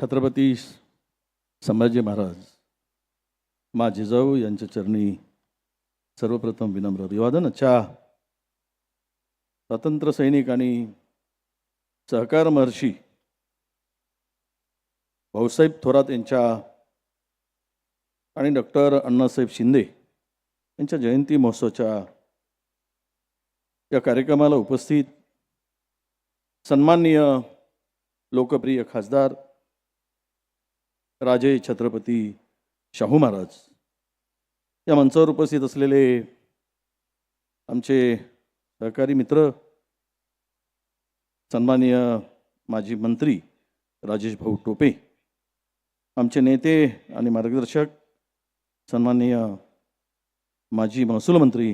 छत्रपती संभाजी महाराज मा जिजाऊ यांच्या चरणी सर्वप्रथम विनम्र अभिवादन. अच्छा स्वातंत्र्य सैनिक आणि सहकार महर्षी भाऊसाहेब थोरात यांच्या आणि डॉक्टर अण्णासाहेब शिंदे यांच्या जयंती महोत्सवाच्या या कार्यक्रमाला उपस्थित सन्माननीय लोकप्रिय खासदार राजे छत्रपती शाहू महाराज. या मंचावर उपस्थित असलेले आमचे सहकारी मित्र सन्माननीय माजी मंत्री राजेश भाऊ टोपे आमचे नेते आणि मार्गदर्शक सन्माननीय माजी महसूल मंत्री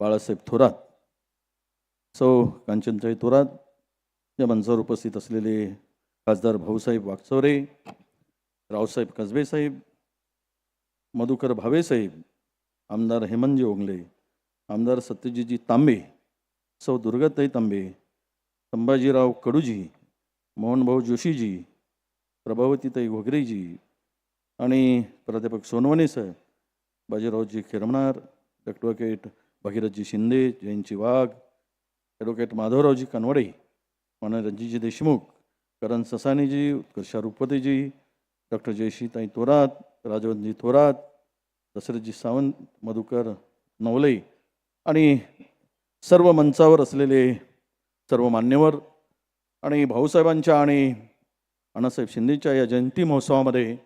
बाळासाहेब थोरात सौ कांचनताई थोरात या मंचावर उपस्थित असलेले खासदार भाऊसाहेब वागचौरे रावसाहेब कसबेसाहेब मधुकर भावेसाहेब आमदार हेमंतजी ओंगले आमदार सत्यजीजी तांबे सौ दुर्गाताई तांबे संभाजीराव कडूजी मोहनभाऊ जोशीजी प्रभावतीताई घोगरेजी आणि प्राध्यापक सोनवणे सर बाजीरावजी खिरमणार ॲडव्होकेट भगीरथजी शिंदे जयंती वाघ ॲडव्होकेट माधवरावजी कनवडे रणजीजी देशमुख करण ससानीजी उत्कर्षा रुपतेजी डॉक्टर जयश्रीताई थोरात राजवंतजी थोरात दशरथजी सावंत मधुकर नवले आणि सर्व मंचावर असलेले सर्व मान्यवर आणि भाऊसाहेबांच्या आणि अण्णासाहेब शिंदेच्या या जयंती महोत्सवामध्ये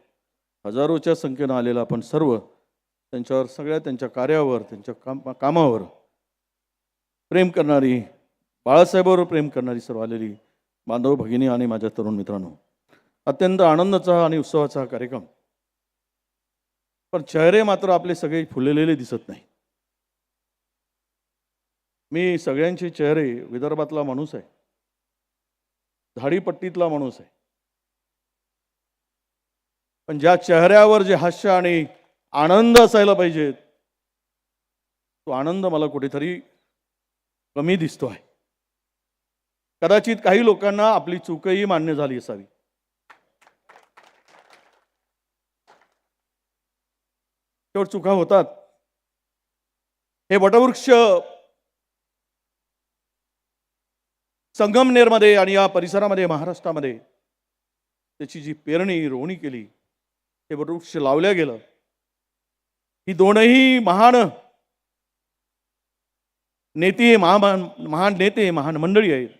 हजारोच्या संख्येनं आलेला आपण सर्व त्यांच्यावर सगळ्या त्यांच्या कार्यावर त्यांच्या काम कामावर प्रेम करणारी बाळासाहेबावर प्रेम करणारी सर्व आलेली बांधव भगिनी आणि माझ्या तरुण मित्रांनो अत्यंत आनंदाचा आणि उत्सवाचा हा कार्यक्रम. पण चेहरे मात्र आपले सगळे फुललेले दिसत नाही. मी सगळ्यांचे चेहरे विदर्भातला माणूस आहे. झाडीपट्टीतला माणूस आहे. पण ज्या चेहऱ्यावर जे हास्य आणि आनंद असायला पाहिजेत तो आनंद मला कुठेतरी कमी दिसतो आहे कदाचित काही लोकांना आपली चूकही मान्य झाली असावी. त्यावर चुका होतात. हे वटवृक्ष संगमनेरमध्ये आणि या परिसरामध्ये महाराष्ट्रामध्ये त्याची जी पेरणी रोवणी केली हे वटवृक्ष लावल्या गेलं. ही दोनही महान नेते महामान महान नेते महान मंडळी आहेत.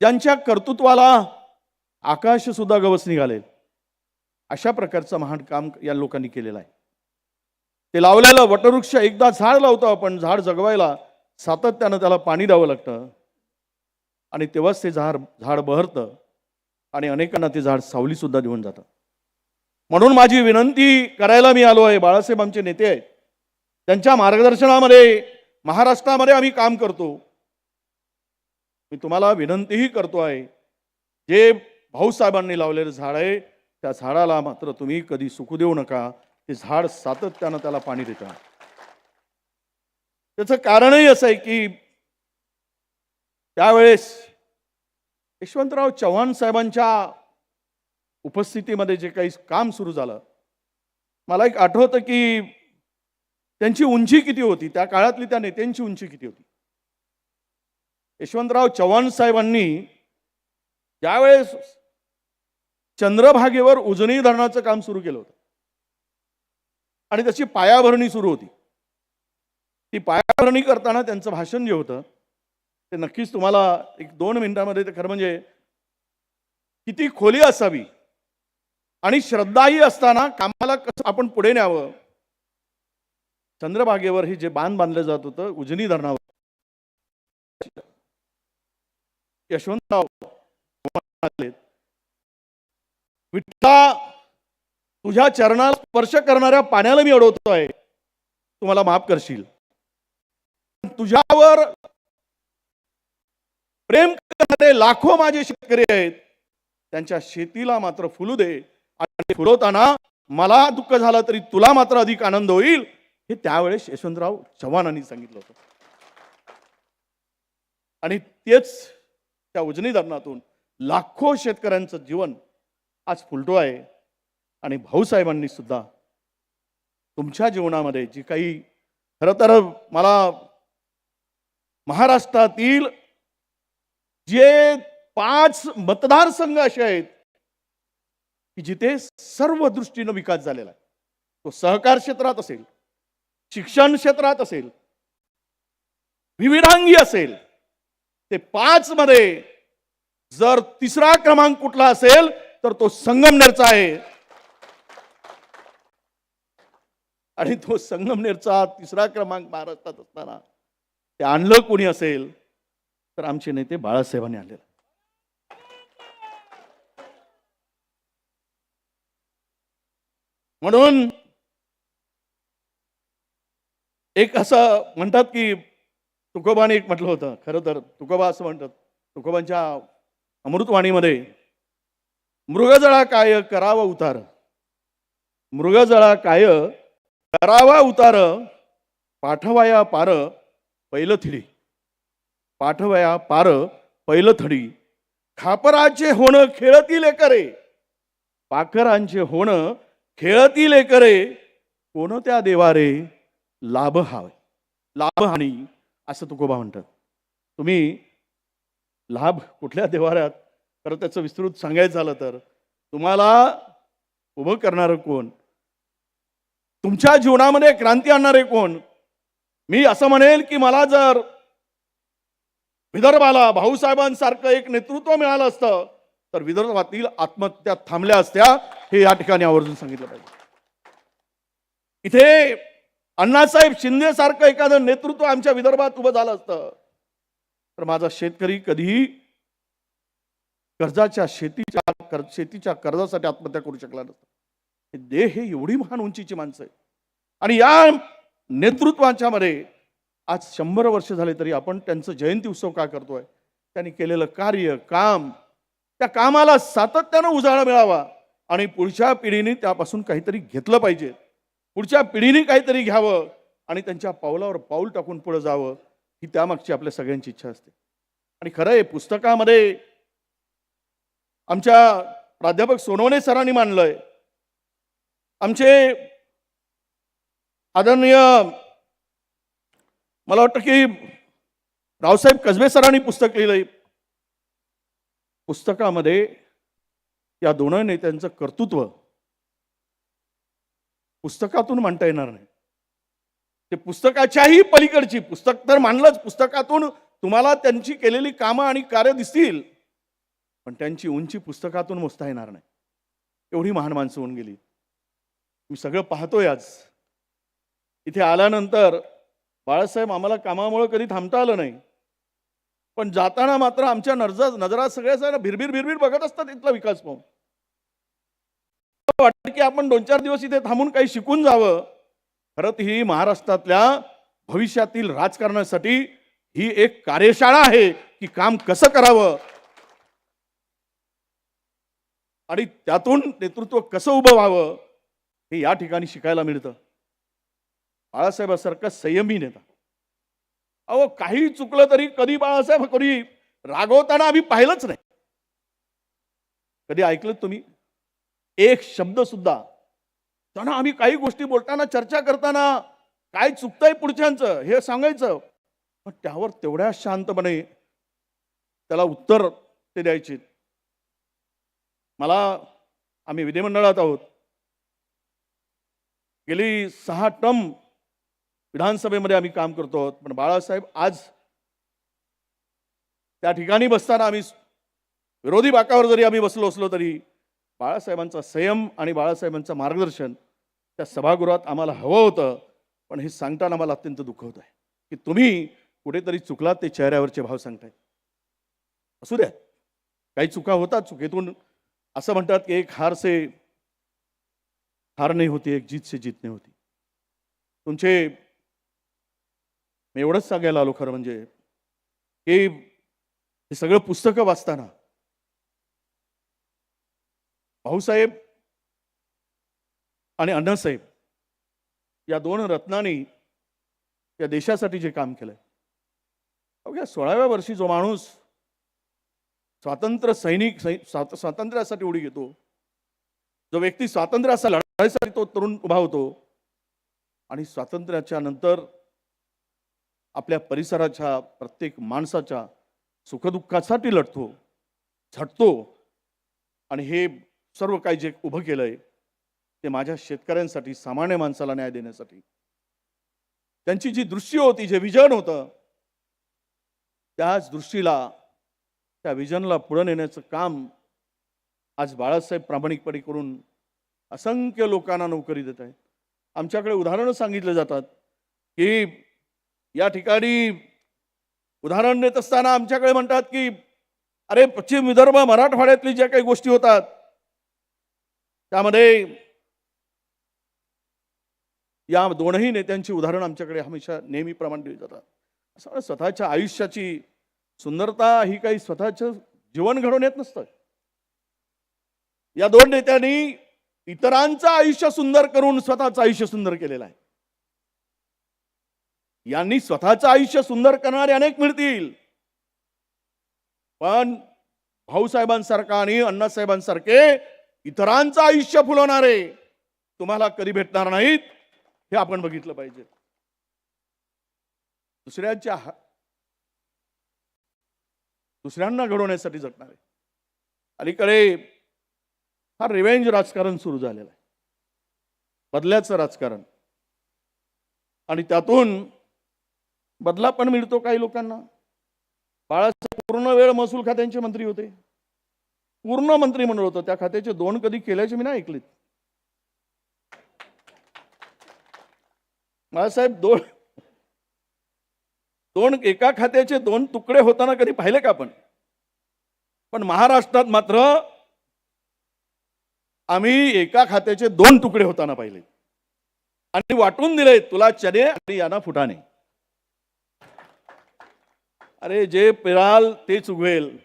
ज्यांच्या कर्तृत्वाला आकाश सुद्धा गवस निघाले अशा प्रकारचं महान काम या लोकांनी केलेलं आहे. ते लावलेलं वटवृक्ष एकदा झाड लावतो आपण झाड जगवायला सातत्यानं त्याला पाणी द्यावं लागतं. आणि तेव्हाच ते झाड झाड बहरतं आणि अनेकांना ते झाड सावली सुद्धा देऊन जातं. म्हणून माझी विनंती करायला मी आलो आहे बाळासाहेब आमचे नेते आहेत. त्यांच्या मार्गदर्शनामध्ये महाराष्ट्रामध्ये आम्ही काम करतो. मी तुम्हाला विनंतीही करतो आहे जे भाऊसाहेबांनी लावलेलं झाड आहे त्या झाडाला मात्र तुम्ही कधी सुकू देऊ नका. ते झाड सातत्यानं त्याला पाणी देतं. त्याचं कारणही असं आहे की त्यावेळेस यशवंतराव चव्हाण साहेबांच्या उपस्थितीमध्ये जे काही काम सुरू झालं मला एक आठवतं की त्यांची उंची किती होती? त्या काळातली त्या नेत्यांची उंची किती होती? यशवंतराव चव्हाण साहेबांनी ज्यावेळेस चंद्रभागेवर उजनी धरणाचं काम सुरू केलं होतं आणि त्याची पायाभरणी सुरू होती. ती पायाभरणी करताना त्यांचं भाषण जे होतं ते नक्कीच तुम्हाला एक दोन मिनिटामध्ये ते खरं म्हणजे किती खोली असावी आणि श्रद्धाही असताना कामाला कसं आपण पुढे न्यावं चंद्रभागेवर हे जे बांध बांधलं जात होतं उजनी धरणावर. यशवंतराव विठ्ठा तुझ्या चरणाला स्पर्श करणाऱ्या पाण्याला मी अडवतोय. तुम्हाला माफ करशील. तुझ्यावर प्रेम करणारे लाखो माझे शेतकरी आहेत. त्यांच्या शेतीला मात्र फुलू दे. आणि फुलवताना मला दुःख झालं तरी तुला मात्र अधिक आनंद होईल हे त्यावेळेस यशवंतराव चव्हाणांनी सांगितलं होतं. आणि तेच त्या उजनी धरणातून लाखो शेतकऱ्यांचं जीवन आज फुलतो आहे. आणि भाऊसाहेबांनी सुद्धा तुमच्या जीवनामध्ये जी काही खरं तर मला महाराष्ट्रातील जे पाच मतदारसंघ असे आहेत की जिथे सर्व दृष्टीनं विकास झालेला आहे. तो सहकार क्षेत्रात असेल शिक्षण क्षेत्रात असेल विविधांगी असेल ते पाच मध्ये जर तिसरा क्रमांक कुठला असेल तर तो संगमनेरचा आहे. आणि तो संगमनेरचा तिसरा क्रमांक महाराष्ट्रात असताना ते आणलं कोणी असेल तर आमचे नेते बाळासाहेबांनी आणलेलं. म्हणून एक असं म्हणतात की तुकोबाने एक म्हटलं होतं खरं तर तुकोबा असं म्हणतात तुकोबांच्या अमृतवाणीमध्ये मृगजळा काय करावं उतार. मृगजळा काय करावा उतार पाठवाया पार पैल थिडी. पाठवया पार पैल थडी. खापराचे होणं खेळतील करे पाखरांचे होणं खेळतील करे कोणत्या देवारे? लाभ हावे. लाभ हानी असं तुकोबा म्हणतात तुम्ही लाभ कुठल्या देवाऱ्यात? खरं त्याचं विस्तृत सांगायचं झालं तर. तुम्हाला उभं करणारं कोण? तुमच्या जीवनामध्ये क्रांती आणणारे कोण? मी असं म्हणेल की मला जर विदर्भाला भाऊसाहेबांसारखं एक नेतृत्व मिळालं असतं तर विदर्भातील आत्महत्या थांबल्या असत्या हे या ठिकाणी आवर्जून सांगितलं पाहिजे. इथे अण्णासाहेब शिंदे सारखं एखादं नेतृत्व आमच्या विदर्भात उभं झालं असतं तर माझा शेतकरी कधीही कर्जाच्या शेतीच्या कर शेतीच्या कर्जासाठी आत्महत्या करू शकला नसता. देह हे एवढी महान उंचीची माणसं आहे आणि या नेतृत्वाच्या मध्ये आज शंभर वर्ष झाले तरी आपण त्यांचं जयंती उत्सव का करतोय? त्यांनी केलेलं कार्य काम त्या कामाला सातत्यानं उजाळा मिळावा आणि पुढच्या पिढीने त्यापासून काहीतरी घेतलं पाहिजे. पुढच्या पिढीने काहीतरी घ्यावं आणि त्यांच्या पावलावर पाऊल टाकून पुढे जावं ही त्यामागची आपल्या सगळ्यांची इच्छा असते. आणि खरं आहे पुस्तकामध्ये आमच्या प्राध्यापक सोनवणे सरांनी मांडलंय आमचे आदरणीय मला वाटतं की रावसाहेब कसबे सरांनी पुस्तक लिहिलंय. पुस्तकामध्ये या दोन नेत्यांचं कर्तृत्व पुस्तकातून मांडता येणार नाही. ते पुस्तकाच्याही पलीकडची पुस्तक तर मांडलंच पुस्तकातून तुम्हाला त्यांची केलेली कामं आणि कार्य दिसतील पण त्यांची उंची पुस्तकातून मोजता येणार नाही. एवढी महान माणसं होऊन गेली. मी सगळं पाहतोय आज. इथे आल्यानंतर बाळासाहेब आम्हाला कामामुळे कधी थांबता आलं नाही. पण जाताना मात्र आमच्या नजरा नजरा सगळ्या सगळ्या भिरभिर भिरभिर बघत असतात इथला विकास पाहून वाटतं की आपण दोन चार दिवस इथे थांबून काही शिकून जावं. खरं ही महाराष्ट्रातल्या भविष्यातील राजकारणासाठी ही एक कार्यशाळा आहे की काम कसं करावं. आणि त्यातून नेतृत्व कसं उभं व्हावं. हे या ठिकाणी शिकायला मिळतं. बाळासाहेबासारखा संयमी नेता. अहो काही चुकलं तरी कधी बाळासाहेब कधी रागवताना आम्ही पाहिलंच नाही. कधी ऐकलं तुम्ही? एक शब्द सुद्धा. त्यांना आम्ही काही गोष्टी बोलताना चर्चा करताना काय चुकतंय पुढच्यांचं हे सांगायचं. पण त्यावर तेवढ्या शांतपणे त्याला उत्तर ते द्यायचे. मला आम्ही विधिमंडळात आहोत. गेली सहा टर्म विधानसभेमध्ये आम्ही काम करतो आहोत. पण बाळासाहेब आज त्या ठिकाणी बसताना आम्ही विरोधी बाकावर जरी आम्ही बसलो असलो तरी बाळासाहेबांचा संयम आणि बाळासाहेबांचं मार्गदर्शन त्या सभागृहात आम्हाला हवं होतं. पण हे सांगताना मला अत्यंत दुःख होत आहे की तुम्ही कुठेतरी चुकलात ते चेहऱ्यावरचे भाव सांगताय. असू द्या. काही चुका होतात चुकीतून. असं म्हणतात की एक हार से हार नाही होती एक जीत से जीत नाही होती. तुमचे मी एवढंच सांगायला आलो खरं म्हणजे की हे सगळं पुस्तकं वाचताना भाऊसाहेब आणि अण्णासाहेब या दोन रत्नांनी या देशासाठी जे काम केलंय. अवघ्या सोळाव्या वर्षी जो माणूस स्वातंत्र्य सैनिक स्वातंत्र्यासाठी उडी घेतो जो व्यक्ती स्वातंत्र्याचा तो तरुण उभा होतो. आणि स्वातंत्र्याच्या नंतर आपल्या परिसराच्या प्रत्येक माणसाच्या सुखदुःखासाठी लढतो झटतो. आणि हे सर्व काही जे उभं केलंय ते माझ्या शेतकऱ्यांसाठी सामान्य माणसाला न्याय देण्यासाठी. त्यांची जी दृश्य होती जे विजन होतं त्याच दृष्टीला त्या विजनला पुढे नेण्याचं काम आज बाळासाहेब प्रामाणिकपणे करून असंख्य लोकांना नोकरी देत आहेत. आमच्याकडे उदाहरणं सांगितले जातात की या ठिकाणी उदाहरण देत असताना आमच्याकडे म्हणतात की अरे पश्चिम विदर्भ मराठवाड्यातली ज्या काही गोष्टी होतात त्यामध्ये या दोनही नेत्यांची उदाहरण आमच्याकडे हमेशा नेहमीप्रमाणे दिली जातात. असं स्वतःच्या आयुष्याची सुंदरता ही काही स्वतःचं जीवन घडवून येत नसतं. या दोन नेत्यांनी इतरांचं आयुष्य सुंदर करून स्वतःचं आयुष्य सुंदर केलेलं आहे. यांनी स्वतःचं आयुष्य सुंदर करणारे अनेक मिळतील. पण भाऊसाहेबांसारखा आणि अण्णासाहेबांसारखे इतरांचं आयुष्य फुलवणारे तुम्हाला कधी भेटणार नाहीत हे आपण बघितलं पाहिजे. दुसऱ्यांच्या दुसऱ्यांना घडवण्यासाठी जगणारे. अलीकडे हा रिवेंज राजकारण सुरू झालेलं आहे. बदल्याचं राजकारण. आणि त्यातून बदला पण मिळतो काही लोकांना. बाळासाहेब पूर्ण वेळ महसूल खात्यांचे मंत्री होते. पूर्ण मंत्रिमंडळ होतं. त्या खात्याचे दोन कधी केल्याचे मी नाही ऐकलेत. बाळासाहेब दोन दोन एका खात्याचे दोन तुकडे होताना कधी पाहिले का आपण? पण महाराष्ट्रात मात्र आम्ही एका खात्याचे दोन तुकडे होताना पाहिले. आणि वाटून दिले तुला चने आणि यांना फुटाणे. अरे जे पेराल तेच उगवेल.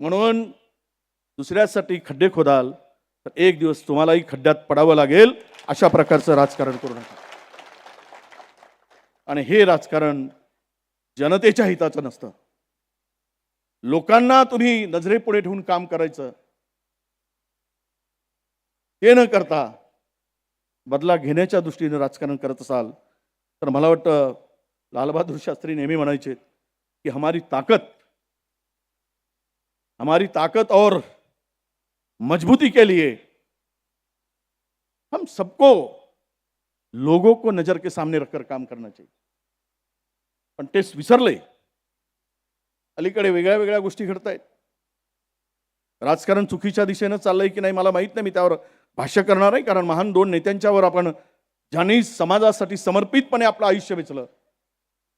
म्हणून दुसऱ्यासाठी खड्डे खोदाल तर एक दिवस तुम्हालाही खड्ड्यात पडावं लागेल अशा प्रकारचं राजकारण करू नका. आणि हे राजकारण जनतेच्या हिताचं नसतं. लोकांना तुम्ही नजरेपुढे ठेवून काम करायचं ते न करता बदला घेण्याच्या दृष्टीने राजकारण करत असाल तर मला वाटतं लालबहादूर शास्त्री नेहमी म्हणायचे की हमारी ताकत हमारी ताकत और मजबूती के लिए हम सबको लोगों को नजर के सामने रखकर काम करना चाहिए। पण तेच विसरले अलीकडे वेगळ्या वेगळ्या गोष्टी घडत आहेत राजकारण चुकीच्या दिशेनं चाललंय की नाही मला माहीत नाही मी त्यावर भाष्य करणार आहे कारण महान दोन नेत्यांच्यावर आपण ज्यांनी समाजासाठी समर्पितपणे आपलं आयुष्य वेचलं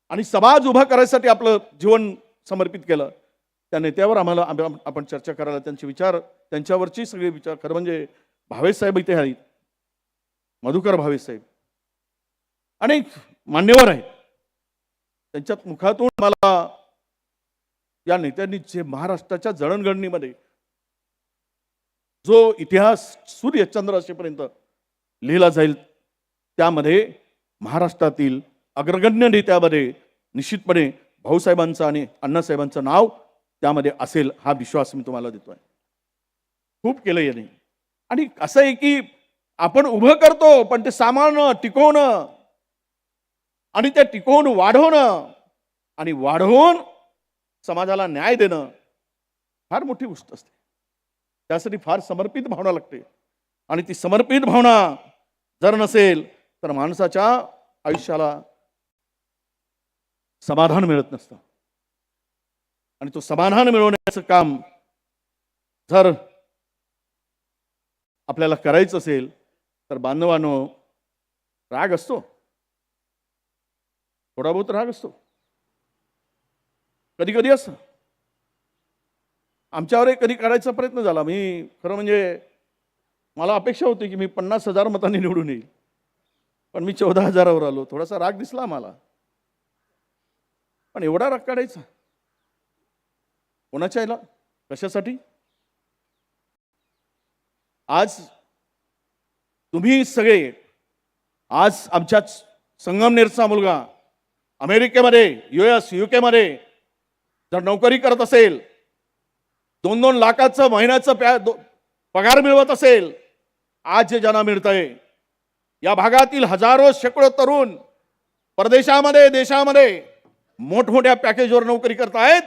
आणि समाज उभा करायसाठी आपलं जीवन समर्पित केलं त्या नेत्यावर आम्हाला आपण चर्चा करायला त्यांचे विचार त्यांच्यावरची सगळे विचार खरं म्हणजे भावेसाहेब इथे आहेत मधुकर भावेसाहेब अनेक मान्यवर आहेत. त्यांच्यात मुखातून मला या नेत्यांनी जे महाराष्ट्राच्या जडणघडणीमध्ये जो इतिहास सूर्यचंद्र असेपर्यंत लिहिला जाईल त्यामध्ये महाराष्ट्रातील अग्रगण्य नेत्यामध्ये निश्चितपणे भाऊसाहेबांचं आणि अण्णासाहेबांचं नाव त्यामध्ये असेल हा विश्वास मी तुम्हाला देतोय. खूप केलं याने. आणि असं आहे की आपण उभं करतो पण ते सामावणं टिकवणं आणि ते टिकवून वाढवणं आणि वाढवून समाजाला न्याय देणं फार मोठी गोष्ट असते. त्यासाठी फार समर्पित भावना लागते. आणि ती समर्पित भावना जर नसेल तर माणसाच्या आयुष्याला समाधान मिळत नसतं. आणि तो समाधान मिळवण्याचं काम जर आपल्याला करायचं असेल तर बांधवानो राग असतो. थोडा बहुत राग असतो. कधी कधी असं. आमच्यावरही कधी काढायचा प्रयत्न झाला. मी खरं म्हणजे मला अपेक्षा होती की मी पन्नास हजार मतांनी निवडून येईल. पण मी चौदा हजारावर आलो. थोडासा राग दिसला मला पण एवढा राग काढायचा. कोणाच्या याला? कशासाठी? आज तुम्ही सगळे आज आमच्या संगमनेरचा मुलगा अमेरिकेमध्ये यू एस यू केमध्ये जर नोकरी करत असेल दोन दोन लाखाचं महिन्याचं प्या पगार मिळवत असेल आज जे ज्यांना मिळतंय. या भागातील हजारो शेकडो तरुण परदेशामध्ये देशामध्ये मोठमोठ्या पॅकेजवर नोकरी करतायत.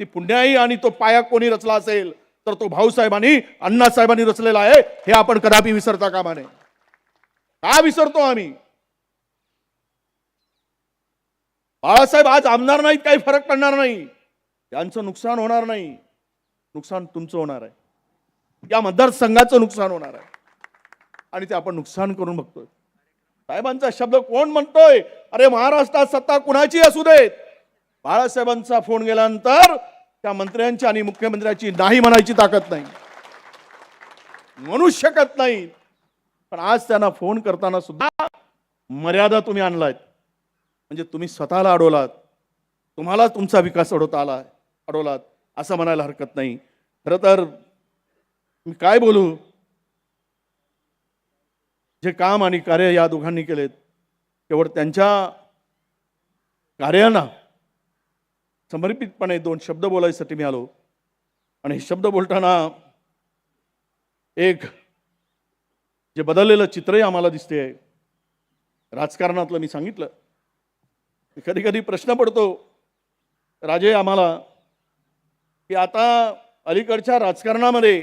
ती पुण्याही आणि तो पाया कोणी रचला असेल तर तो भाऊसाहेबांनी अण्णासाहेबांनी रचलेला आहे. हे आपण कदापि विसरता कामा नये. का विसरतो आम्ही? बाळासाहेब आज आमदार नाहीत काही फरक पडणार नाही. त्यांचं नुकसान होणार नाही. नुकसान तुमचं होणार आहे. या मतदारसंघाचं नुकसान होणार आहे. आणि ते आपण नुकसान करून बघतोय. साहेबांचा शब्द कोण म्हणतोय? अरे महाराष्ट्रात सत्ता कुणाची असू देत? बाळासाहेबांचा फोन गेल्यानंतर त्या मंत्र्यांची आणि मुख्यमंत्र्याची नाही म्हणायची ताकद नाही. म्हणू शकत नाही. पण आज त्यांना फोन करताना सुद्धा मर्यादा तुम्ही आणलायत. म्हणजे तुम्ही स्वतःला अडवलात. तुम्हाला तुमचा विकास अडवता आला अडवलात. असं म्हणायला हरकत नाही. खरं तर मी काय बोलू? जे काम आणि कार्य या दोघांनी केलेत केवळ त्यांच्या कार्यांना समर्पितपणे दोन शब्द बोलायसाठी मी आलो. आणि हे शब्द बोलताना एक जे बदललेलं चित्रही आम्हाला दिसते राजकारणातलं मी सांगितलं. कधी कधी प्रश्न पडतो राजे आम्हाला की आता अलीकडच्या राजकारणामध्ये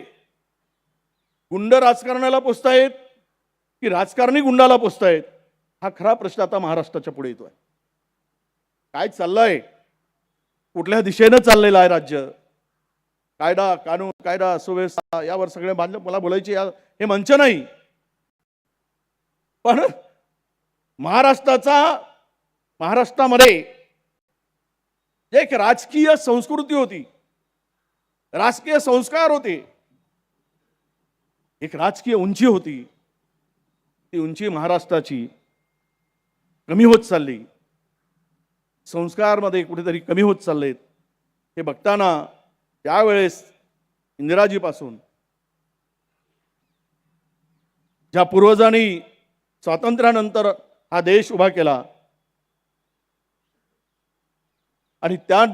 गुंड राजकारणाला पोचतायत की राजकारणी गुंडाला पोचतायत हा खरा प्रश्न आता महाराष्ट्राच्या पुढे आहे काय चाललंय? कुठल्या दिशेनं चाललेलं आहे राज्य? कायदा कानून कायदा सुव्यवस्था यावर सगळे बांधलं मला बोलायचे या हे मंच नाही. पण महाराष्ट्राचा महाराष्ट्रामध्ये एक राजकीय संस्कृती होती. राजकीय संस्कार होते. एक राजकीय उंची होती. ती उंची महाराष्ट्राची कमी होत चालली. संस्कारमध्ये कुठेतरी कमी होत चाललेत. हे बघताना त्यावेळेस इंदिराजीपासून ज्या पूर्वजांनी स्वातंत्र्यानंतर हा देश उभा केला आणि त्या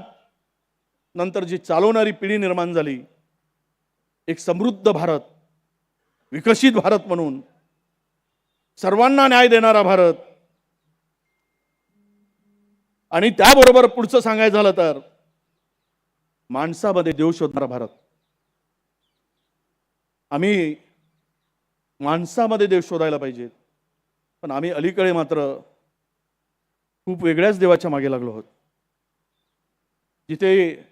नंतर जी चालवणारी पिढी निर्माण झाली एक समृद्ध भारत विकसित भारत म्हणून सर्वांना न्याय देणारा भारत. आणि त्याबरोबर पुढचं सांगायचं झालं तर माणसामध्ये देव शोधणारा भारत. आम्ही माणसामध्ये देव शोधायला पाहिजेत पण आम्ही अलीकडे मात्र खूप वेगळ्याच देवाच्या मागे लागलो आहोत. जिथे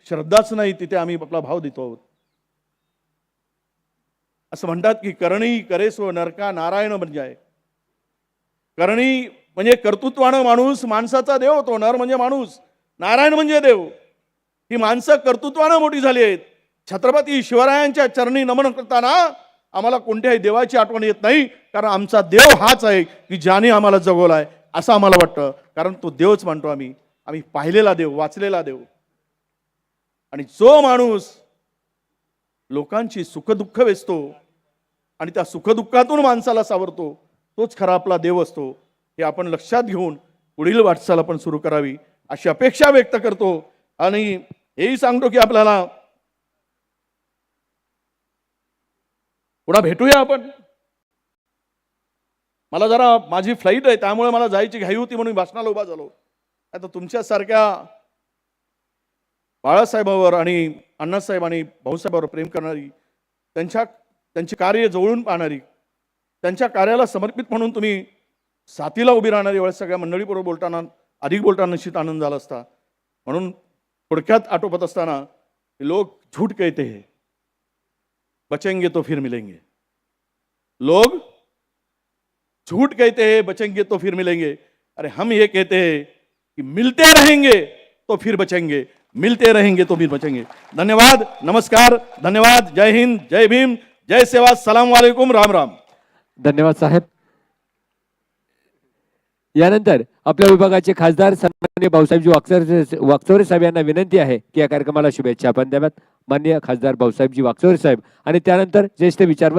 श्रद्धाच नाही तिथे आम्ही आपला भाव देतो आहोत. असं म्हणतात की करणी करेसो नरका नारायण म्हणजे करणी म्हणजे कर्तृत्वानं माणूस माणसाचा देव होतो नर म्हणजे माणूस नारायण म्हणजे देव. ही माणसं कर्तृत्वानं मोठी झाली आहेत. छत्रपती शिवरायांच्या चरणी नमन करताना आम्हाला कोणत्याही देवाची आठवण येत नाही कारण आमचा देव हाच आहे की ज्याने आम्हाला जगवलाय असं आम्हाला वाटतं. कारण तो देवच मानतो आम्ही. आम्ही पाहिलेला देव वाचलेला देव. आणि जो माणूस लोकांची सुखदुःख वेचतो आणि त्या सुखदुःखातून माणसाला सावरतो तोच खरा आपला देव असतो. हे आपण लक्षात घेऊन पुढील वाटचाल आपण सुरू करावी अशी अपेक्षा व्यक्त करतो. आणि हेही सांगतो की आपल्याला पुन्हा भेटूया आपण. मला जरा माझी फ्लाईट आहे त्यामुळे मला जायची घाई होती म्हणून मी भाषणाला उभा झालो. आता तुमच्यासारख्या बाळासाहेबावर आणि अण्णासाहेब आणि भाऊसाहेबावर प्रेम करणारी त्यांच्या त्यांचे कार्य जवळून पाहणारी त्यांच्या कार्याला समर्पित म्हणून तुम्ही साथीला उभी राहणारी वेळेस सगळ्या मंडळीबरोबर बोलताना अधिक बोलताना निश्चित आनंद झाला असता. म्हणून थोडक्यात आटोपत असताना लोक झूठ कहते हैं. बचेंगे तो फिर मिलेंगे. लोग झूठ कहते हैं बचेंगे तो फिर मिलेंगे. अरे हम ये कहते हैं कि मिलते रहेंगे तो फिर बचेंगे. मिलते रहेंगे तो भी बचेंगे। धन्यवाद नमस्कार धन्यवाद जय हिंद जय भीम जय सेवा सलाम वालेकुम राम राम। धन्यवाद साहेब। यानंतर आपल्या विभागाचे खासदार सन्मान्य भाऊसाहेबजी वागचौरे वागचौरे साहेब यांना विनंती आहे की या कार्यक्रमाला शुभेच्छा आपण द्याव्यात. मान्य खासदार भाऊसाहेबजी वागचौरे साहेब आणि त्यानंतर ज्येष्ठ विचार